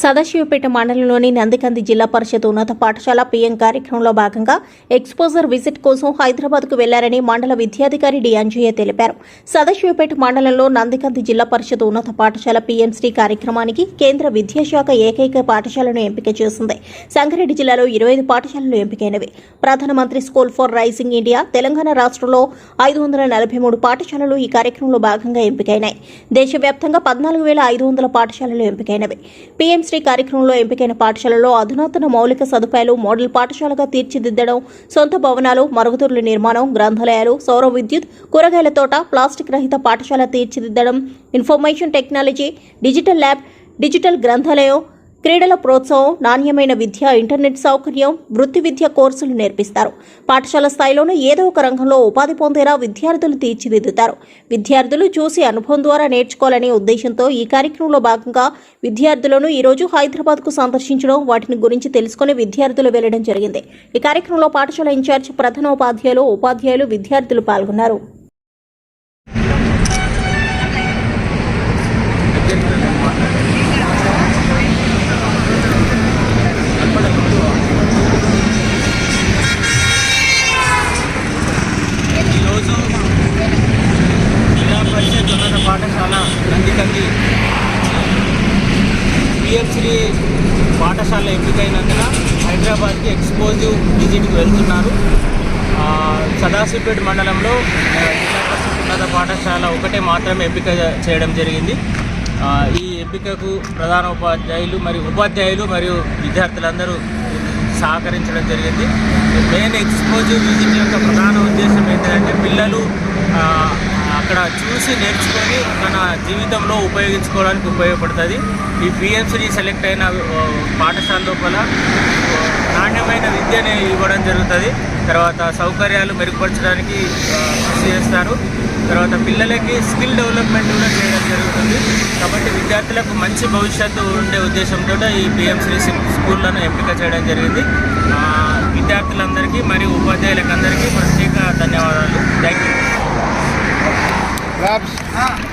సదాశివపేట మండలంలోని నందికంది జిల్లా పరిషత్ ఉన్నత పాఠశాల పీఎం కార్యక్రమంలో భాగంగా ఎక్స్పోజర్ విజిట్ కోసం హైదరాబాద్కు వెళ్ళారని మండల విద్యాధికారి డి. అంజయ్య తెలిపారు. సదాశివపేట మండలంలో నందికంది జిల్లా పరిషత్ ఉన్నత పాఠశాల పీఎంశ్రీ కార్యక్రమానికి కేంద్ర విద్యాశాఖ ఏకైక పాఠశాలను ఎంపిక చేసింది. సంగారెడ్డి జిల్లాలో ఇరవై ఐదు పాఠశాలలు ఎంపికైనవి. ప్రధానమంత్రి school for rising India Telangana రాష్ట్రంలో ఐదు వందల నలభై మూడు పాఠశాలలు ఈ కార్యక్రమంలో భాగంగా ఎంపికైనాయి. దేశవ్యాప్తంగా పద్నాలుగు వేల ఐదు వందల పాఠశాలలు ఎంపికైనవి. పీఎం శ్రీ కార్యక్రమంలో ఎంపికైన పాఠశాలలో అధునాతన మౌలిక సదుపాయాలు మోడల్ పాఠశాలగా తీర్చిదిద్దడం సొంత భవనాలు మరుగుదొడ్ల నిర్మాణం గ్రంథాలయాలు సౌర విద్యుత్ కూరగాయల తోట ప్లాస్టిక్ రహిత పాఠశాల తీర్చిదిద్దడం information technology digital lab digital గ్రంథాలయం క్రీడల ప్రోత్సాహం నాణ్యమైన విద్య ఇంటర్నెట్ సౌకర్యం వృత్తి విద్య కోర్సులు నేర్పిస్తారు. పాఠశాల స్థాయిలోనే ఏదో ఒక రంగంలో ఉపాధి పొందేలా విద్యార్థులు తీర్చిదిద్దుతారు. విద్యార్థులు చూసి అనుభవం ద్వారా నేర్చుకోవాలనే ఉద్దేశంతో ఈ కార్యక్రమంలో భాగంగా విద్యార్థులను ఈరోజు హైదరాబాద్కు సందర్శించడం వాటిని గురించి తెలుసుకుని విద్యార్థులు వెళ్ళడం జరిగింది. ఈ కార్యక్రమంలో పాఠశాల ఇన్ఛార్జ్ ప్రధానోపాధ్యాయులు ఉపాధ్యాయులు విద్యార్థులు పాల్గొన్నారు. నందికంది పిఎంశ్రీ పాఠశాల ఎంపికైనందున హైదరాబాద్కి ఎక్స్పోజివ్ విజిట్కి వెళ్తున్నారు. సదాశివపేట మండలంలో ఉన్నత పాఠశాల ఒకటే మాత్రమే ఎంపిక చేయడం జరిగింది. ఈ ఎంపికకు ప్రధాన ఉపాధ్యాయులు మరియు ఉపాధ్యాయులు మరియు విద్యార్థులందరూ సహకరించడం జరిగింది. మెయిన్ ఎక్స్పోజివ్ విజిట్ యొక్క ప్రధాన ఉద్దేశం ఏంటంటే పిల్లలు ఇక్కడ అక్కడ చూసి నేర్చుకొని తన జీవితంలో ఉపయోగించుకోవడానికి ఉపయోగపడుతుంది. ఈ పిఎంసీ సెలెక్ట్ అయిన పాఠశాల లోపల నాణ్యమైన విద్యని ఇవ్వడం జరుగుతుంది. తర్వాత సౌకర్యాలు మెరుగుపరచడానికి కృషి చేస్తారు. తర్వాత పిల్లలకి స్కిల్ డెవలప్మెంట్ కూడా చేయడం జరుగుతుంది. కాబట్టి విద్యార్థులకు మంచి భవిష్యత్తు ఉండే ఉద్దేశంతో ఈ పిఎంసీ స్కూళ్ళను ఎంపిక చేయడం జరిగింది. విద్యార్థులందరికీ మరియు ఉపాధ్యాయులకు అందరికీ ప్రత్యేక ధన్యవాదాలు. jobs?